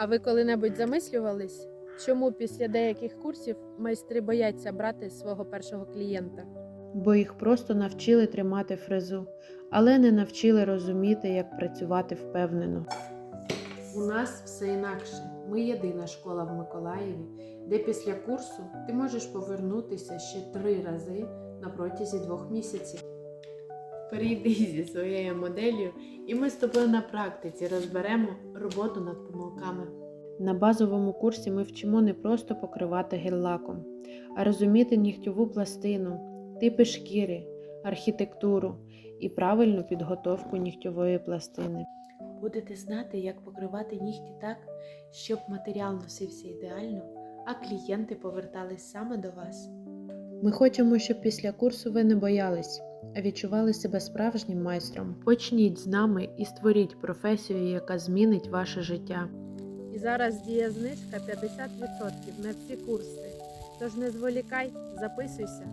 А ви коли-небудь замислювались, чому після деяких курсів майстри бояться брати свого першого клієнта? бо їх просто навчили тримати фрезу, але не навчили розуміти, як працювати впевнено. У нас все інакше. Ми єдина школа в Миколаєві, де після курсу ти можеш повернутися ще три рази на протязі двох місяців. Прийди зі своєю моделлю, і ми з тобою на практиці розберемо роботу над помилками. На базовому курсі ми вчимо не просто покривати гель-лаком, а розуміти нігтьову пластину, типи шкіри, архітектуру і правильну підготовку нігтьової пластини. Будете знати, як покривати нігті так, щоб матеріал носився ідеально, а клієнти повертались саме до вас. Ми хочемо, щоб після курсу ви не боялись, відчували себе справжнім майстром. Почніть з нами і створіть професію, яка змінить ваше життя. І зараз діє знижка 50% на всі курси. Тож не зволікай, записуйся.